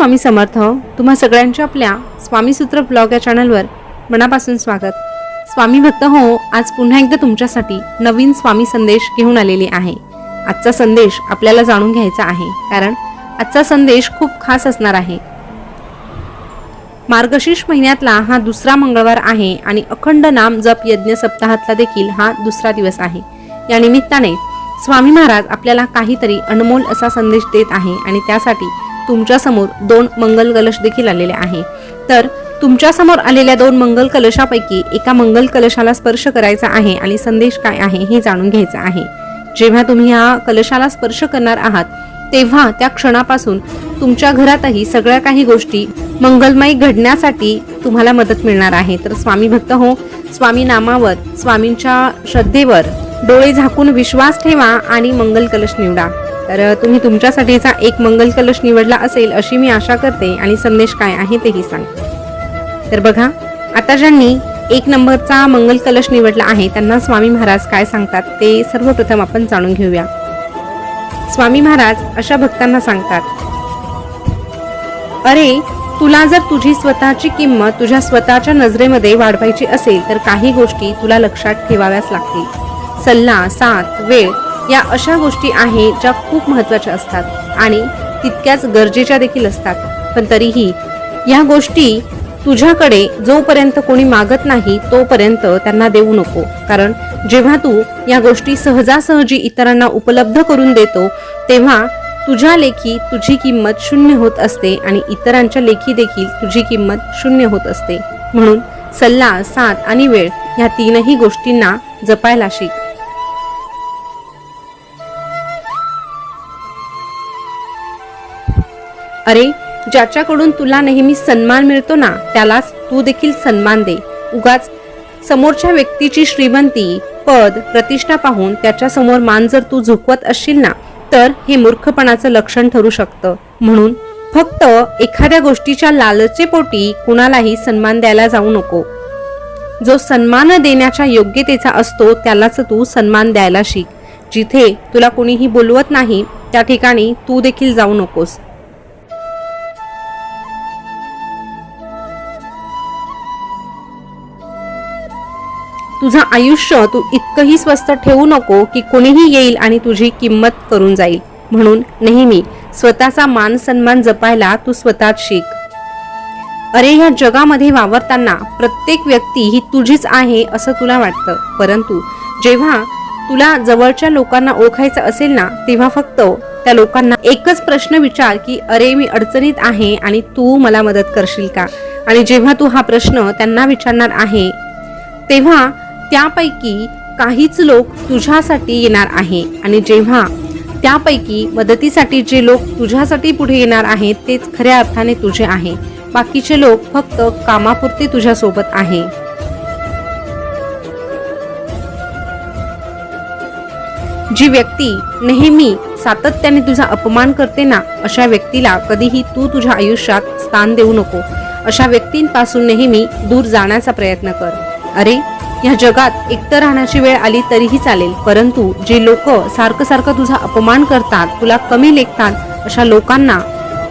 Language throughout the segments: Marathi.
स्वामी समर्थ हो. तुम्हा सगळ्यांच्या आपल्या स्वामीसूत्र ब्लॉग या चॅनलवर मनापासून स्वागत. स्वामी भक्त हो आज पुन्हा एकदा तुमच्यासाठी नवीन स्वामी संदेश घेऊन आलेले आहे. आजचा संदेश आपल्याला जाणून घ्यायचा आहे कारण आजचा संदेश खूप खास असणार आहे. मार्गशीर्ष महिन्यातला हा दुसरा मंगळवार आहे आणि अखंड नाम जप यज्ञ सप्ताहातला देखील हा दुसरा दिवस आहे. या निमित्ताने स्वामी महाराज आपल्याला काहीतरी अनमोल असा संदेश देत आहे आणि त्यासाठी तुमच्यासमोर दोन मंगल कलश देखील आलेले आहे. तर तुमच्यासमोर आलेल्या दोन मंगल कलशापैकी एका मंगल कलशाला स्पर्श करायचा आहे आणि संदेश काय आहे हे जाणून घ्यायचं आहे. जेव्हा तुम्ही या कलशाला स्पर्श करणार आहात तेव्हा त्या क्षणापासून तुमच्या घरातही सगळ्या काही गोष्टी मंगलमय घडण्यासाठी तुम्हाला मदत मिळणार आहे. तर स्वामी भक्त हो स्वामी नामावर स्वामींच्या श्रद्धेवर डोळे झाकून विश्वास ठेवा आणि मंगल कलश निवडा. तर तुम्ही तुमच्यासाठीचा एक मंगल कलश निवडला असेल अशी मी आशा करते आणि संदेश काय आहे तेही सांगते तर बघा आता ज्यांनी एक नंबरचा मंगल कलश निवडला आहे त्यांना स्वामी महाराज काय सांगतात ते सर्वप्रथम आपण जाणून घेऊया. स्वामी महाराज अशा भक्तांना सांगतात अरे तुला जर तुझी स्वतःची किंमत तुझ्या स्वतःच्या नजरेमध्ये वाढवायची असेल तर काही गोष्टी तुला लक्षात ठेवाव्याच लागतील. सल्ला साथ वेळ या अशा गोष्टी आहेत ज्या खूप महत्त्वाच्या असतात आणि तितक्याच गरजेच्या देखील असतात. पण तरीही या गोष्टी तुझ्याकडे जोपर्यंत कोणी मागत नाही तोपर्यंत त्यांना देऊ नको. कारण जेव्हा तू या गोष्टी सहजासहजी इतरांना उपलब्ध करून देतो तेव्हा तुझ्या लेखी तुझी किंमत शून्य होत असते आणि इतरांच्या लेखी देखील तुझी किंमत शून्य होत असते. म्हणून सल्ला साथ आणि वेळ ह्या तीनही गोष्टींना जपायला शिक. अरे ज्याच्याकडून तुला नेहमी सन्मान मिळतो ना त्यालाच तू देखील सन्मान दे. उगाच समोरच्या व्यक्तीची श्रीमंती पद प्रतिष्ठा पाहून त्याच्यासमोर मान जर तू झुकवत असशील ना तर हे मूर्खपणाचं लक्षण ठरू शकतं. म्हणून फक्त एखाद्या गोष्टीच्या लालचेपोटी कुणालाही सन्मान द्यायला जाऊ नको. जो सन्मान देण्याच्या योग्यतेचा असतो त्यालाच तू सन्मान द्यायला शिक. जिथे तुला कोणीही बोलवत नाही त्या ठिकाणी तू देखील जाऊ नकोस. तुझं आयुष्य तू इतकंही स्वस्त ठेवू नको की कोणीही येईल आणि तुझी किंमत करून जाईल. म्हणून नेहमी स्वतःचा मान सन्मान जपायला तू स्वतःच शिक. अरे ह्या जगामध्ये वावरताना प्रत्येक व्यक्ती ही तुझीच आहे असं तुला वाटतं. परंतु जेव्हा तुला जवळच्या लोकांना ओळखायचं असेल ना तेव्हा फक्त त्या लोकांना एकच प्रश्न विचार की अरे मी अडचणीत आहे आणि तू मला मदत करशील का? आणि जेव्हा तू हा प्रश्न त्यांना विचारणार आहे तेव्हा त्यापैकी काहीच लोक तुझ्यासाठी येणार आहे. आणि जेव्हा त्यापैकी मदतीसाठी जे लोक तुझ्यासाठी पुढे येणार आहेत तेच खऱ्या अर्थाने तुझे आहे. बाकीचे लोक फक्त कामापुरते तुझ्यासोबत आहे. जी व्यक्ती नेहमी सातत्याने तुझा अपमान करते ना अशा व्यक्तीला कधीही तू तुझ्या आयुष्यात स्थान देऊ नको. अशा व्यक्तींपासून नेहमी दूर जाण्याचा प्रयत्न कर. अरे या जगात एकटं राहण्याची वेळ आली तरीही चालेल. परंतु जे लोक सारखं सारखं तुझा अपमान करतात तुला कमी लेखतात अशा लोकांना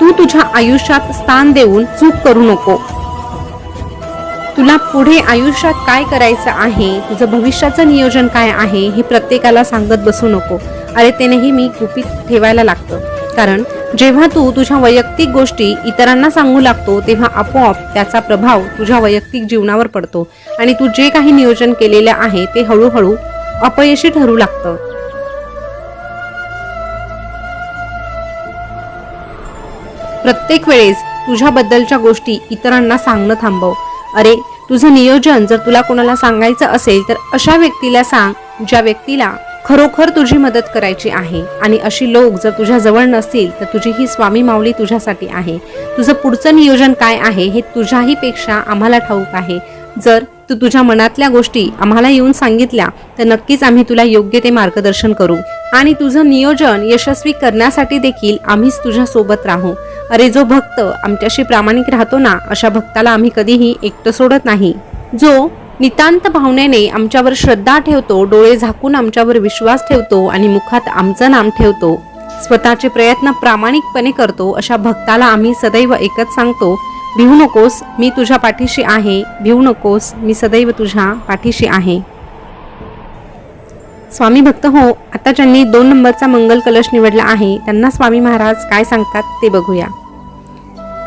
तू तुझ्या आयुष्यात स्थान देऊन चूक करू नको. तुला पुढे आयुष्यात काय करायचं आहे? तुझं भविष्याचं नियोजन काय आहे? हे प्रत्येकाला सांगत बसू नको. अरे ते नेहमी गुपित ठेवायला लागतं. कारण जेव्हा तू तुझ्या वैयक्तिक गोष्टी इतरांना सांगू लागतो तेव्हा आपोआप त्याचा प्रभाव तुझ्या वैयक्तिक जीवनावर पडतो. आणि तू जे काही नियोजन केलेले आहे ते हळूहळू अपयशी ठरू लागतं. प्रत्येक वेळेस तुझ्याबद्दलच्या गोष्टी इतरांना सांगणं थांबव. अरे तुझं नियोजन जर तुला कोणाला सांगायचं असेल तर अशा व्यक्तीला सांग ज्या व्यक्तीला खरोखर तुझी मदत करायची आहे. आणि अशी लोक जर तुझ्या जवळ नसतील तर तुझी ही स्वामी माऊली तुझ्यासाठी आहे. तुझं पुढचं नियोजन काय आहे हे तुझ्याही पेक्षा आम्हाला ठाऊक आहे. जर तू तुझ्या मनातल्या गोष्टी आम्हाला येऊन सांगितल्या तर नक्कीच आम्ही तुला योग्य ते मार्गदर्शन करू. आणि तुझं नियोजन यशस्वी करण्यासाठी देखील आम्हीच तुझ्या सोबत राहू. अरे जो भक्त आमच्याशी प्रामाणिक राहतो ना अशा भक्ताला आम्ही कधीही एकटं सोडत नाही. जो नितांत भावनेने आमच्यावर श्रद्धा ठेवतो डोळे झाकून आमच्यावर विश्वास ठेवतो आणि मुखात आमचं नाम ठेवतो. स्वतःचे प्रयत्न प्रामाणिकपणे करतो अशा भक्ताला आम्ही सदैव एकच सांगतो भिवू नकोस मी तुझ्या पाठीशी आहे. भिवू नकोस मी सदैव तुझ्या पाठीशी आहे. स्वामी भक्त हो आता ज्यांनी दोन नंबरचा मंगल कलश निवडला आहे त्यांना स्वामी महाराज काय सांगतात ते बघूया.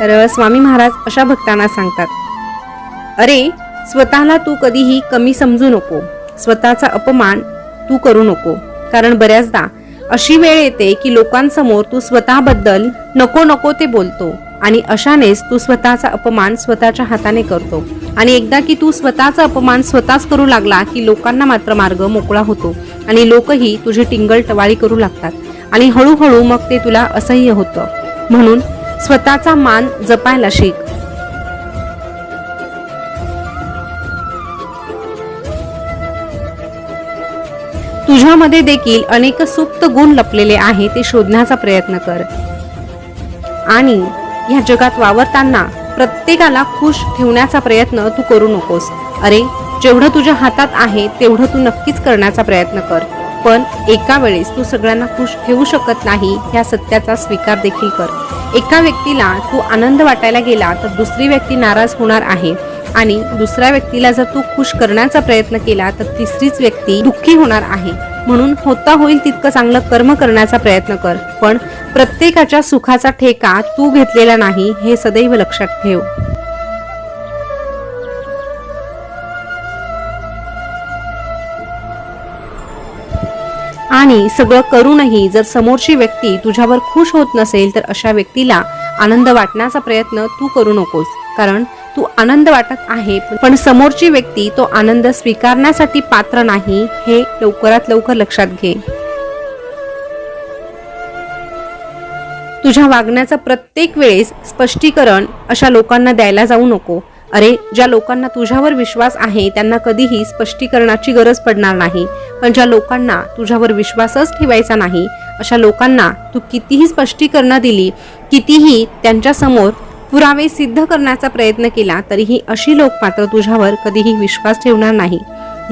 तर स्वामी महाराज अशा भक्तांना सांगतात अरे स्वतःला तू कधीही कमी समजू नको. स्वतःचा अपमान तू करू नको. कारण बऱ्याचदा अशी वेळ येते की लोकांसमोर तू स्वतःबद्दल नको नको ते बोलतो आणि अशानेच तू स्वतःचा अपमान स्वतःच्या हाताने करतो. आणि एकदा की तू स्वतःचा अपमान स्वतःच करू लागला की लोकांना मात्र मार्ग मोकळा होतो आणि लोकही तुझी टिंगल टवाळी करू लागतात आणि हळूहळू मग ते तुला असह्य होतं. म्हणून स्वतःचा मान जपायला शिक. तुझ्यामध्ये देखील अनेक सुप्त गुण लपलेले आहे ते शोधण्याचा प्रयत्न कर. आणि या जगात वावरताना प्रत्येकाला खुश ठेवण्याचा प्रयत्न तू करू नकोस. अरे जेवढं तुझ्या हातात आहे तेवढं तू नक्कीच करण्याचा प्रयत्न कर. पण एका वेळेस तू सगळ्यांना खुश ठेवू शकत नाही ह्या सत्याचा स्वीकार देखील कर. एका व्यक्तीला तू आनंद वाटायला गेला तर दुसरी व्यक्ती नाराज होणार आहे. आणि दुसऱ्या व्यक्तीला जर तू खुश करण्याचा प्रयत्न केला तर तिसरीच व्यक्ती दुःखी होणार आहे. म्हणून होता होईल तितकं चांगलं कर्म करण्याचा प्रयत्न कर. पण प्रत्येकाच्या सुखाचा ठेका तू घेतलेला नाही हे सदैव लक्षात ठेव. आणि सगळं करूनही जर समोरची व्यक्ती तुझ्यावर खुश होत नसेल तर अशा व्यक्तीला आनंद वाटण्याचा प्रयत्न तू करू नकोस. कारण तू आनंद वाटत आहे पण समोरची व्यक्ती तो आनंद स्वीकारण्यासाठी पात्र नाही हे लवकरात लवकर लक्षात घे. तुझ्या वागण्याचं प्रत्येक वेळेस स्पष्टीकरण अशा लोकांना द्यायला जाऊ नको. अरे ज्या लोकांना तुझ्यावर विश्वास आहे त्यांना कधीही स्पष्टीकरणाची गरज पडणार नाही. पण ज्या लोकांना तुझ्यावर विश्वासच ठेवायचा नाही अशा लोकांना तू कितीही स्पष्टीकरणं दिली कितीही त्यांच्यासमोर पुरावे सिद्ध करण्याचा प्रयत्न केला तरीही अशी लोक मात्र तुझ्यावर कधीही विश्वास ठेवणार नाही.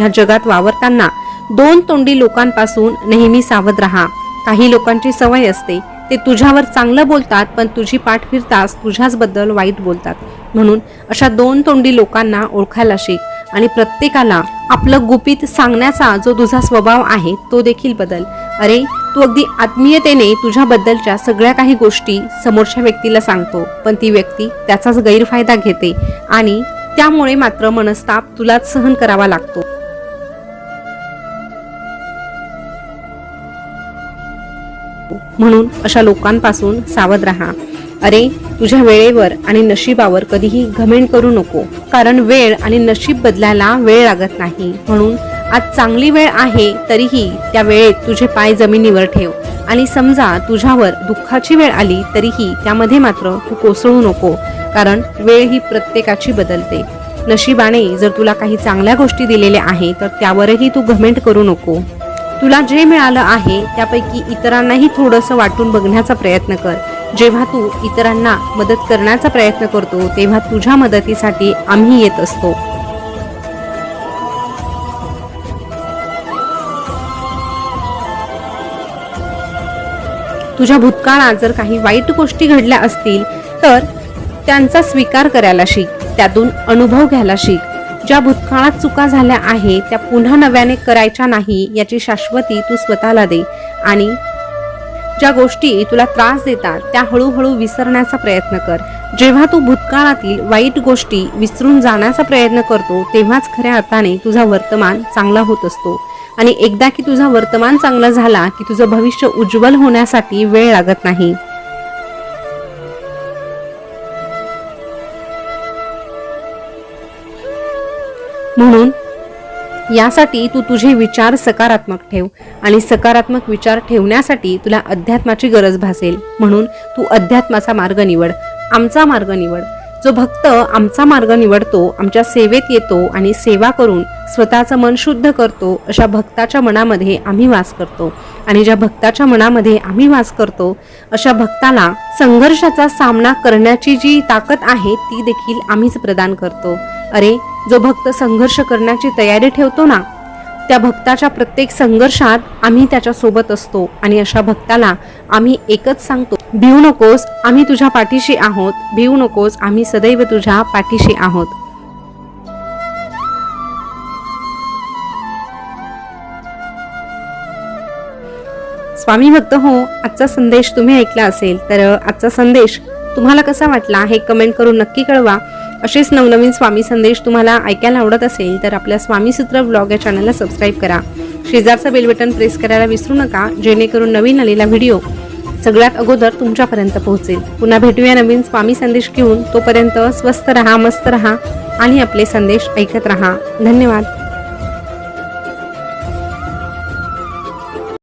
या जगात वावरताना दोन तोंडी लोकांपासून नेहमी सावध राहा. काही लोकांची सवय असते ते तुझ्यावर चांगलं बोलतात पण तुझी पाठ फिरताच तुझ्याच बद्दल वाईट बोलतात. म्हणून अशा दोन तोंडी लोकांना ओळखायला शिक. आणि प्रत्येकाला आपलं गुपित सांगण्याचा जो तुझा स्वभाव आहे तो देखील बदल. अरे तू अगदी आत्मीयतेने तुझ्याबद्दलच्या सगळ्या काही गोष्टी समोरच्या व्यक्तीला सांगतो पण ती व्यक्ती त्याचाच गैरफायदा घेते आणि त्यामुळे मात्र मनस्ताप तुलाच सहन करावा लागतो. म्हणून अशा लोकांपासून सावध राहा. अरे तुझ्या वेळेवर आणि नशिबावर कधीही घमेंड करू नको कारण वेळ आणि नशीब बदलायला वेळ लागत नाही. म्हणून आज चांगली वेळ आहे तरीही त्या वेळेत तुझे पाय जमिनीवर ठेव. आणि समजा तुझ्यावर दुःखाची वेळ आली तरीही त्यामध्ये मात्र तू कोसळू नको कारण वेळ ही प्रत्येकाची बदलते. नशिबाने जर तुला काही चांगल्या गोष्टी दिलेल्या आहे तर त्यावरही तू घमेंट करू नको. तुला जे मिळालं आहे त्यापैकी इतरांनाही थोडंसं वाटून बघण्याचा प्रयत्न कर. जेव्हा तू इतरांना मदत करण्याचा प्रयत्न करतो तेव्हा तुझ्या मदतीसाठी आम्ही येत असतो. तुझ्या भूतकाळात जर काही वाईट गोष्टी घडल्या असतील तर त्यांचा स्वीकार करायला शिक. त्यातून अनुभव घ्यायला शिक. ज्या भूतकाळात चुका झाल्या आहे त्या पुन्हा नव्याने करायच्या नाही याची शाश्वती तू स्वतःला दे. आणि ज्या गोष्टी तुला त्रास देतात त्या हळूहळू विसरण्याचा प्रयत्न कर. जेव्हा तू भूतकाळातील वाईट गोष्टी विसरून जाण्याचा प्रयत्न करतो तेव्हाच खऱ्या अर्थाने तुझा वर्तमान चांगला होत असतो. आणि एकदा की तुझा वर्तमान चांगला झाला की तुझं भविष्य उज्ज्वल होण्यासाठी वेळ लागत नाही. म्हणून यासाठी तू तुझे विचार सकारात्मक ठेव आणि सकारात्मक विचार ठेवण्यासाठी तुला अध्यात्माची गरज भासेल. म्हणून तू अध्यात्माचा मार्ग निवड आमचा मार्ग निवड. जो भक्त आमचा मार्ग निवडतो आमच्या सेवेत येतो आणि सेवा करून स्वतःचं मन शुद्ध करतो अशा भक्ताच्या मनामध्ये आम्ही वास करतो. आणि ज्या भक्ताच्या मनामध्ये आम्ही वास करतो अशा भक्ताला संघर्षाचा सामना करण्याची जी ताकद आहे ती देखील आम्हीच प्रदान करतो. अरे जो भक्त संघर्ष करण्याची तयारी ठेवतो ना त्या भक्ताच्या प्रत्येक संघर्षात आम्ही त्याच्या सोबत असतो आणि अशा भक्ताला आम्ही एकच सांगतो भिवू नकोस आम्ही तुझ्या पाठीशी आहोत भिवू नकोस आम्ही सदैव तुझ्या पाठीशी आहोत. स्वामी भक्त हो आजचा संदेश तुम्ही ऐकला असेल तर आजचा संदेश तुम्हाला कसा वाटला हे कमेंट करून नक्की कळवा. असेच नवनवीन स्वामी संदेश तुम्हाला ऐकायला आवडत असेल तर आपल्या स्वामी सूत्र ब्लॉग या चॅनलला सबस्क्राईब करा. शेजारचं बेल बटन प्रेस करायला विसरू नका जेणेकरून नवीन आलेला व्हिडिओ सगळ्यात अगोदर तुमच्यापर्यंत पोहोचेल. पुन्हा भेटूया नवीन स्वामी संदेश घेऊन. तोपर्यंत स्वस्त रहा मस्त रहा आणि आपले संदेश ऐकत रहा. धन्यवाद.